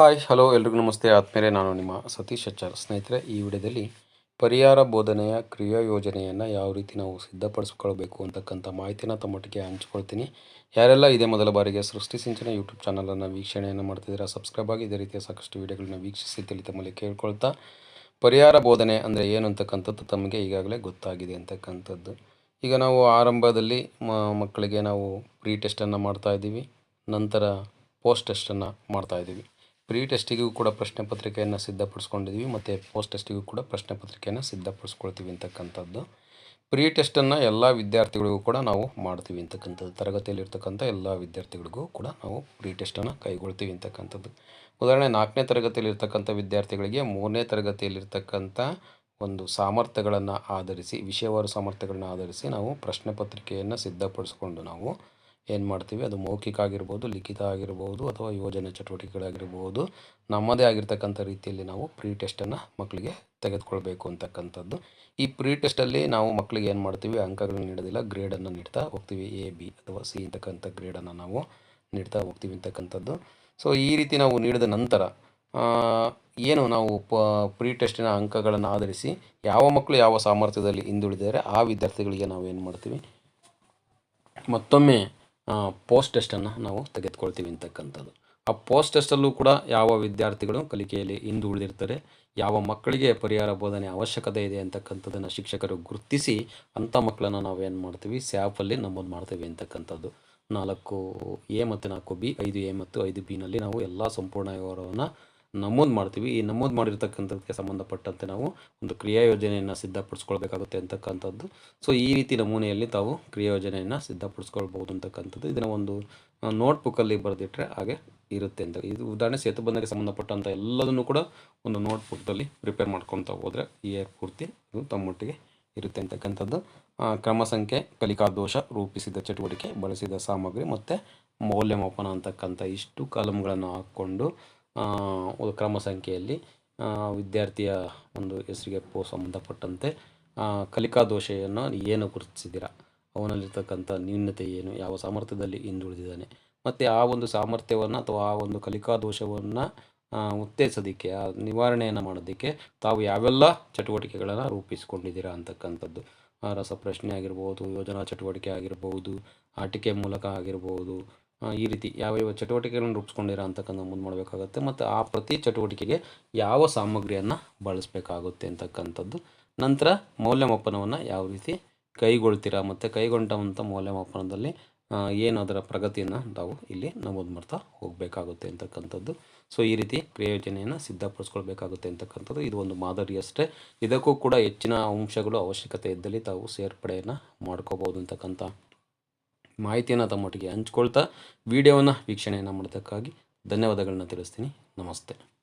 Hi, hello, ಎಲ್ರಿಗೂ ನಮಸ್ತೆ. ಆದ್ಮೇಲೆ ನಾನು ನಿಮ್ಮ ಸತೀಶ್ ಅಚ್ಚಾರ್. ಸ್ನೇಹಿತರೆ, ಈ ವಿಡಿಯೋದಲ್ಲಿ ಪರಿಹಾರ ಬೋಧನೆಯ ಕ್ರಿಯಾ ಯೋಜನೆಯನ್ನು ಯಾವ ರೀತಿ ನಾವು ಸಿದ್ಧಪಡಿಸ್ಕೊಳ್ಬೇಕು ಅಂತಕ್ಕಂಥ ಮಾಹಿತಿನ ತಮ್ಮೊಟ್ಟಿಗೆ ಹಂಚ್ಕೊಳ್ತೀನಿ. ಯಾರೆಲ್ಲ ಇದೇ ಮೊದಲ ಬಾರಿಗೆ ಸೃಷ್ಟಿ ಸಿಂಚನ ಯೂಟ್ಯೂಬ್ ಚಾನಲನ್ನು ವೀಕ್ಷಣೆಯನ್ನು ಮಾಡ್ತಿದ್ದೀರಾ, ಸಬ್ಸ್ಕ್ರೈಬ್ ಆಗಿ ಇದೇ ರೀತಿಯ ಸಾಕಷ್ಟು ವಿಡಿಯೋಗಳನ್ನ ವೀಕ್ಷಿಸಿ ತಿಳಿ ತಮ್ಮಲ್ಲಿ ಕೇಳ್ಕೊಳ್ತಾ, ಪರಿಹಾರ ಬೋಧನೆ ಅಂದರೆ ಏನು ಅಂತಕ್ಕಂಥದ್ದು ತಮಗೆ ಈಗಾಗಲೇ ಗೊತ್ತಾಗಿದೆ ಅಂತಕ್ಕಂಥದ್ದು. ಈಗ ನಾವು ಆರಂಭದಲ್ಲಿ ಮಕ್ಕಳಿಗೆ ನಾವು ಪ್ರೀ ಟೆಸ್ಟನ್ನು ಮಾಡ್ತಾ ಇದ್ದೀವಿ, ನಂತರ ಪೋಸ್ಟ್ ಟೆಸ್ಟನ್ನು ಮಾಡ್ತಾ ಇದ್ದೀವಿ. ಪ್ರೀ ಟೆಸ್ಟಿಗೂ ಕೂಡ ಪ್ರಶ್ನೆ ಪತ್ರಿಕೆಯನ್ನು ಸಿದ್ಧಪಡಿಸ್ಕೊಂಡಿದ್ದೀವಿ ಮತ್ತು ಪೋಸ್ಟ್ ಟೆಸ್ಟಿಗೂ ಕೂಡ ಪ್ರಶ್ನೆ ಪತ್ರಿಕೆಯನ್ನು ಸಿದ್ಧಪಡಿಸ್ಕೊಳ್ತೀವಿ ಅಂತಕ್ಕಂಥದ್ದು. ಪ್ರೀ ಟೆಸ್ಟನ್ನು ಎಲ್ಲ ವಿದ್ಯಾರ್ಥಿಗಳಿಗೂ ಕೂಡ ನಾವು ಮಾಡ್ತೀವಿ ಅಂತಕ್ಕಂಥದ್ದು, ತರಗತಿಯಲ್ಲಿರ್ತಕ್ಕಂಥ ಎಲ್ಲ ವಿದ್ಯಾರ್ಥಿಗಳಿಗೂ ಕೂಡ ನಾವು ಪ್ರೀ ಟೆಸ್ಟನ್ನು ಕೈಗೊಳ್ತೀವಿ ಅಂತಕ್ಕಂಥದ್ದು. ಉದಾಹರಣೆ, ನಾಲ್ಕನೇ ತರಗತಿಯಲ್ಲಿರ್ತಕ್ಕಂಥ ವಿದ್ಯಾರ್ಥಿಗಳಿಗೆ ಮೂರನೇ ತರಗತಿಯಲ್ಲಿರ್ತಕ್ಕಂಥ ಒಂದು ಸಾಮರ್ಥ್ಯಗಳನ್ನು ಆಧರಿಸಿ, ವಿಷಯವಾರು ಸಾಮರ್ಥ್ಯಗಳನ್ನು ಆಧರಿಸಿ ನಾವು ಪ್ರಶ್ನೆ ಪತ್ರಿಕೆಯನ್ನು ಸಿದ್ಧಪಡಿಸ್ಕೊಂಡು ನಾವು ಏನು ಮಾಡ್ತೀವಿ? ಅದು ಮೌಖಿಕ ಆಗಿರ್ಬೋದು, ಲಿಖಿತ ಆಗಿರ್ಬೋದು ಅಥವಾ ಯೋಜನೆ ಚಟುವಟಿಕೆಗಳಾಗಿರ್ಬೋದು. ನಮ್ಮದೇ ಆಗಿರ್ತಕ್ಕಂಥ ರೀತಿಯಲ್ಲಿ ನಾವು ಪ್ರೀ ಟೆಸ್ಟನ್ನು ಮಕ್ಕಳಿಗೆ ತೆಗೆದುಕೊಳ್ಬೇಕು ಅಂತಕ್ಕಂಥದ್ದು. ಈ ಪ್ರೀ ಟೆಸ್ಟಲ್ಲಿ ನಾವು ಮಕ್ಕಳಿಗೆ ಏನು ಮಾಡ್ತೀವಿ? ಅಂಕಗಳನ್ನು ನೀಡೋದಿಲ್ಲ. ಗ್ರೇಡನ್ನು ನೀಡ್ತಾ ಹೋಗ್ತೀವಿ. ಎ ಬಿ ಅಥವಾ ಸಿ ಅಂತಕ್ಕಂಥ ಗ್ರೇಡನ್ನು ನಾವು ನೀಡ್ತಾ ಹೋಗ್ತೀವಿ ಅಂತಕ್ಕಂಥದ್ದು. ಸೊ ಈ ರೀತಿ ನಾವು ನೀಡಿದ ನಂತರ ಏನು ನಾವು ಪ ಪ್ರೀ ಟೆಸ್ಟಿನ ಅಂಕಗಳನ್ನು ಆಧರಿಸಿ ಯಾವ ಮಕ್ಕಳು ಯಾವ ಸಾಮರ್ಥ್ಯದಲ್ಲಿ ಹಿಂದುಳಿದರೆ ಆ ವಿದ್ಯಾರ್ಥಿಗಳಿಗೆ ನಾವು ಏನು ಮಾಡ್ತೀವಿ? ಮತ್ತೊಮ್ಮೆ ಪೋಸ್ಟ್ ಟೆಸ್ಟನ್ನು ನಾವು ತೆಗೆದುಕೊಳ್ತೀವಿ ಅಂತಕ್ಕಂಥದ್ದು. ಆ ಪೋಸ್ಟ್ ಟೆಸ್ಟಲ್ಲೂ ಕೂಡ ಯಾವ ವಿದ್ಯಾರ್ಥಿಗಳು ಕಲಿಕೆಯಲ್ಲಿ ಹಿಂದುಳಿದಿರ್ತಾರೆ ಯಾವ ಮಕ್ಕಳಿಗೆ ಪರಿಹಾರ ಬೋಧನೆ ಅವಶ್ಯಕತೆ ಇದೆ ಅಂತಕ್ಕಂಥದ್ದನ್ನು ಶಿಕ್ಷಕರು ಗುರುತಿಸಿ ಅಂಥ ಮಕ್ಕಳನ್ನು ನಾವು ಏನು ಮಾಡ್ತೀವಿ ಸ್ಯಾಪಲ್ಲಿ ನಮೂದು ಮಾಡ್ತೀವಿ ಅಂತಕ್ಕಂಥದ್ದು. ನಾಲ್ಕು ಎ ಮತ್ತು ನಾಲ್ಕು ಬಿ, ಐದು ಎ ಮತ್ತು ಐದು ಬಿನಲ್ಲಿ ನಾವು ಎಲ್ಲ ಸಂಪೂರ್ಣ ವಿವರವನ್ನು ನಮೂದು ಮಾಡ್ತೀವಿ. ಈ ನಮೂದು ಮಾಡಿರ್ತಕ್ಕಂಥದ್ದಕ್ಕೆ ಸಂಬಂಧಪಟ್ಟಂತೆ ನಾವು ಒಂದು ಕ್ರಿಯಾ ಯೋಜನೆಯನ್ನು ಸಿದ್ಧಪಡಿಸ್ಕೊಳ್ಬೇಕಾಗುತ್ತೆ ಅಂತಕ್ಕಂಥದ್ದು. ಸೊ ಈ ರೀತಿ ನಮೂನೆಯಲ್ಲಿ ತಾವು ಕ್ರಿಯಾ ಯೋಜನೆಯನ್ನು ಸಿದ್ಧಪಡಿಸ್ಕೊಳ್ಬೋದು ಅಂತಕ್ಕಂಥದ್ದು. ಇದನ್ನು ಒಂದು ನೋಟ್ಬುಕ್ಕಲ್ಲಿ ಬರೆದಿಟ್ಟರೆ ಹಾಗೆ ಇರುತ್ತೆ ಅಂತ. ಇದು ಉದಾಹರಣೆ ಸೇತುಬಂಧಕ್ಕೆ ಸಂಬಂಧಪಟ್ಟಂಥ ಎಲ್ಲದನ್ನು ಕೂಡ ಒಂದು ನೋಟ್ಬುಕ್ದಲ್ಲಿ ಪ್ರಿಪೇರ್ ಮಾಡ್ಕೊತಾ ಹೋದರೆ ಇಯರ್ ಪೂರ್ತಿ ಇದು ತಮ್ಮೊಟ್ಟಿಗೆ ಇರುತ್ತೆ ಅಂತಕ್ಕಂಥದ್ದು. ಕ್ರಮ ಸಂಖ್ಯೆ, ಕಲಿಕಾ ದೋಷ, ರೂಪಿಸಿದ ಚಟುವಟಿಕೆ, ಬಳಸಿದ ಸಾಮಗ್ರಿ ಮತ್ತು ಮೌಲ್ಯಮಾಪನ ಅಂತಕ್ಕಂಥ ಇಷ್ಟು ಕಾಲಮ್ಗಳನ್ನು ಹಾಕ್ಕೊಂಡು ಒಂದು ಕ್ರಮ ಸಂಖ್ಯೆಯಲ್ಲಿ ವಿದ್ಯಾರ್ಥಿಯ ಒಂದು ಹೆಸರಿಗೆ ಪೋ ಸಂಬಂಧಪಟ್ಟಂತೆ ಕಲಿಕಾ ದೋಷೆಯನ್ನು ಏನು ಗುರುತಿಸಿದ್ದೀರಾ ಅವನಲ್ಲಿರ್ತಕ್ಕಂಥ ನ್ಯೂನತೆ ಏನು? ಯಾವ ಸಾಮರ್ಥ್ಯದಲ್ಲಿ ಹಿಂದುಳಿದಿದ್ದಾನೆ? ಮತ್ತು ಆ ಒಂದು ಸಾಮರ್ಥ್ಯವನ್ನು ಅಥವಾ ಆ ಒಂದು ಕಲಿಕಾ ದೋಷವನ್ನು ಉತ್ತೇಜಿಸೋದಕ್ಕೆ, ಆ ನಿವಾರಣೆಯನ್ನು ಮಾಡೋದಕ್ಕೆ ತಾವು ಯಾವೆಲ್ಲ ಚಟುವಟಿಕೆಗಳನ್ನು ರೂಪಿಸಿಕೊಂಡಿದ್ದೀರಾ ಅಂತಕ್ಕಂಥದ್ದು. ರಸಪ್ರಶ್ನೆ ಆಗಿರ್ಬೋದು, ಯೋಜನಾ ಚಟುವಟಿಕೆ ಆಗಿರ್ಬೋದು, ಆಟಿಕೆ ಮೂಲಕ ಆಗಿರ್ಬೋದು ಈ ರೀತಿ ಯಾವ ಯಾವ ಚಟುವಟಿಕೆಗಳನ್ನು ರೂಪಿಸ್ಕೊಂಡಿರೋ ಅಂತಕ್ಕಂಥ ಮುಂದೆ ಮಾಡಬೇಕಾಗುತ್ತೆ. ಮತ್ತು ಆ ಪ್ರತಿ ಚಟುವಟಿಕೆಗೆ ಯಾವ ಸಾಮಗ್ರಿಯನ್ನು ಬಳಸಬೇಕಾಗುತ್ತೆ ಅಂತಕ್ಕಂಥದ್ದು. ನಂತರ ಮೌಲ್ಯಮಾಪನವನ್ನು ಯಾವ ರೀತಿ ಕೈಗೊಳ್ತೀರಾ ಮತ್ತು ಕೈಗೊಂಡಂಥ ಮೌಲ್ಯಮಾಪನದಲ್ಲಿ ಏನು ಅದರ ಪ್ರಗತಿಯನ್ನು ನಾವು ಇಲ್ಲಿ ನಮೂದು ಮಾಡ್ತಾ ಹೋಗಬೇಕಾಗುತ್ತೆ ಅಂತಕ್ಕಂಥದ್ದು. ಸೊ, ಈ ರೀತಿ ಕ್ರಿಯೋಜನೆಯನ್ನು ಸಿದ್ಧಪಡಿಸ್ಕೊಳ್ಬೇಕಾಗುತ್ತೆ ಅಂತಕ್ಕಂಥದ್ದು. ಇದು ಒಂದು ಮಾದರಿ ಅಷ್ಟೇ. ಇದಕ್ಕೂ ಕೂಡ ಹೆಚ್ಚಿನ ಅಂಶಗಳು ಅವಶ್ಯಕತೆ ಇದ್ದಲ್ಲಿ ತಾವು ಸೇರ್ಪಡೆಯನ್ನು ಮಾಡ್ಕೋಬೋದು ಅಂತಕ್ಕಂಥ ಮಾಹಿತಿಯನ್ನು ತಮ್ಮೊಟ್ಟಿಗೆ ಹಂಚ್ಕೊಳ್ತಾ ವಿಡಿಯೋವನ್ನು ವೀಕ್ಷಣೆಯನ್ನು ಮಾಡೋದಕ್ಕಾಗಿ ಧನ್ಯವಾದಗಳನ್ನ ತಿಳಿಸ್ತೀನಿ. ನಮಸ್ತೆ.